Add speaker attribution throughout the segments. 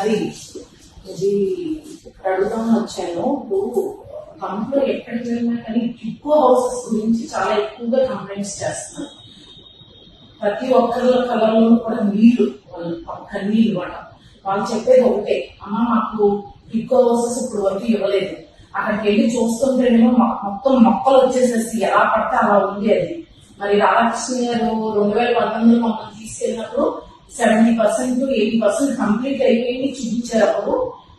Speaker 1: అది ఇది ఇక్కడ అడుగుదామని వచ్చాను. ఇప్పుడు కంపెనీ ఎక్కడికి వెళ్ళినా కానీ ఎక్కువ హౌసెస్ గురించి చాలా ఎక్కువగా కంప్లైంట్స్ చేస్తున్నారు. ప్రతి ఒక్కరి కలర్లో కూడా నీళ్ళు వాళ్ళు కన్నీళ్ళు వాళ్ళ వాళ్ళు చెప్పేది ఒకటే అమ్మ మాకు ఎక్కువ హౌసెస్ ఇప్పుడు వరకు ఇవ్వలేదు. అక్కడికి వెళ్ళి చూస్తుంటేనేమో మొత్తం మొక్కలు వచ్చేసేసి ఎలా పడితే అలా ఉంది అది. మరి రాధాకృష్ణ గారు రెండు వేల పంతొమ్మిదిలో మమ్మల్ని తీసుకెళ్ళినప్పుడు seventy percent eighty percent complete అయిపోయింది చూపించారు అప్పుడు.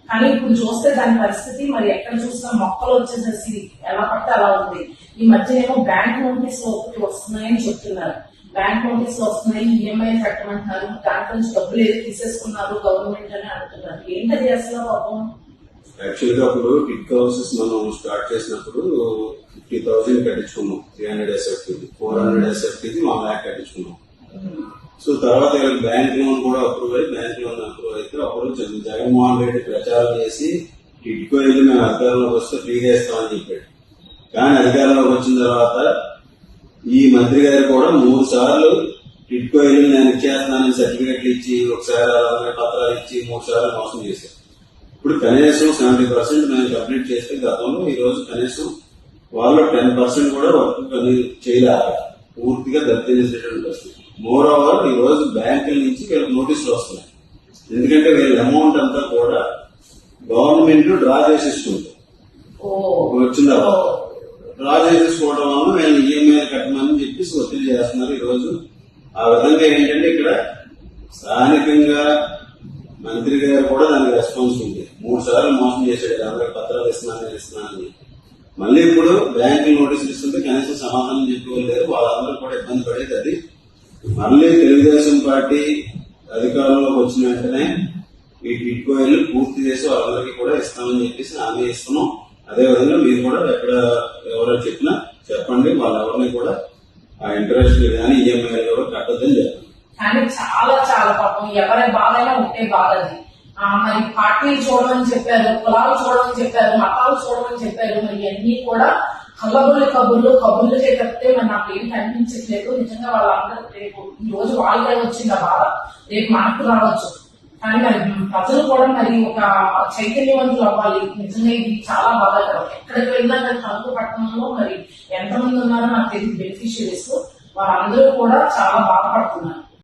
Speaker 1: కానీ ఇప్పుడు చూస్తే దాని పరిస్థితి మరి ఎక్కడ చూసినా మొక్కలు వచ్చేసేసి ఎలా పడితే అలా ఉంది. ఈ మధ్యనేమో బ్యాంక్ నోటీస్ ఒకటి వస్తున్నాయని చెప్తున్నారు. బ్యాంక్ నోటీస్ వస్తున్నాయి ఈఎంఐ కట్టమంటున్నారు దాంట్లో నుంచి డబ్బులు ఏదో తీసేసుకున్నారు గవర్నమెంట్ అని అంటున్నారు ఏంటది అసలు పాపం?
Speaker 2: యాక్చువల్గా అప్పుడు కిట్ హౌసెస్ మనం స్టార్ట్ చేసినప్పుడు fifty thousand కట్టించుకున్నాం. Three hundred SFT four hundred SFT one lakh కట్టించుకున్నాం. So తర్వాత వీళ్ళకి బ్యాంక్ లోన్ కూడా అప్రూవ్ అయ్యి బ్యాంక్ లోన్ అప్రూవ్ అయితే అప్పుడు జగ- జగన్మోహన్ రెడ్డి ప్రచారం చేసి ఇటుకో వెళ్ళి మేము అధికారంలోకి వస్తే ఫ్రీగా ఇస్తామని చెప్పాడు. కానీ అధికారంలోకి వచ్చిన తర్వాత ఈ మంత్రి గారు కూడా మూడు సార్లు టిట్కో వెళ్ళి నేను ఇచ్చేస్తున్నానని సర్టిఫికెట్లు ఇచ్చి ఒకసారి అలాగే పత్రాలు ఇచ్చి మూడు సార్లు మోసం చేశారు. ఇప్పుడు కనీసం సెవెంటీ పర్సెంట్ మేము కంప్లీట్ చేస్తే గతంలో ఈ రోజు కనీసం వాళ్ళు టెన్ పర్సెంట్ కూడా వర్క్ చేయలేరు పూర్తిగా దత్తత చేసేటువంటి పరిస్థితి. మోర్ ఓవర్ ఈ రోజు బ్యాంకుల నుంచి వీళ్ళకి నోటీసులు వస్తున్నాయి. ఎందుకంటే వీళ్ళ అమౌంట్ అంతా కూడా గవర్నమెంట్ డ్రా చేసేస్తుంది వచ్చిందా డ్రా చేసేసుకోవడం వల్ల వీళ్ళు ఈఎంఐ కట్టమని చెప్పేసి ఒత్తిడి చేస్తున్నారు ఈ రోజు ఆ విధంగా ఏంటంటే ఇక్కడ స్థానికంగా మంత్రి గారు కూడా దానికి రెస్పాన్స్ ఉంది. మూడు సార్లు మోసం చేశాడు. అందరికి పత్రాలు ఇస్తున్నాను ఇస్తున్నానని మళ్ళీ ఇప్పుడు బ్యాంకు నోటీసులు సమాధానం చెప్పుకోలేదు వాళ్ళందరూ కూడా ఇబ్బంది పడేది అది మళ్ళీ తెలుగుదేశం పార్టీ అధికారంలోకి వచ్చిన వెంటనే ఈ టిట్కోయిల్ పూర్తి చేసి వాళ్ళందరికీ కూడా ఇస్తామని చెప్పేసి హామీ ఇస్తున్నాం. అదే విధంగా మీరు కూడా ఎక్కడ ఎవరో చెప్పినా చెప్పండి. వాళ్ళెవరిని కూడా ఆ ఇంట్రెస్ట్ కానీ ఈఎంఐలు కూడా కట్టద్దని చెప్పండి.
Speaker 1: కానీ చాలా చాలా పాపం. ఎవరి బాధైనా ఉంటే బాధది మరి పార్టీలు చూడమని చెప్పారు కులాలు చూడమని చెప్పారు మతాలు చూడమని చెప్పారు మరి ఇవన్నీ కూడా కళ్ళబుల్లి కబుర్లు కబుర్లు తప్పితే మరి నాకు ఏం కనిపించట్లేదు. నిజంగా వాళ్ళందరూ రేపు ఈ రోజు వాళ్ళకే వచ్చింది ఆ బాధ? రేపు మనకు రావచ్చు. కానీ మరి ప్రజలు కూడా మరి ఒక చైతన్యవంతులు అవ్వాలి. నిజంగా ఇది చాలా బాధాకరం. ఎక్కడికి వెళ్ళినా కానీ తణుకు పట్టణంలో మరి ఎంతమంది ఉన్నారో నాకు తెలియదు. బెనిఫిషియరీస్ వారందరూ కూడా చాలా బాధపడుతున్నారు.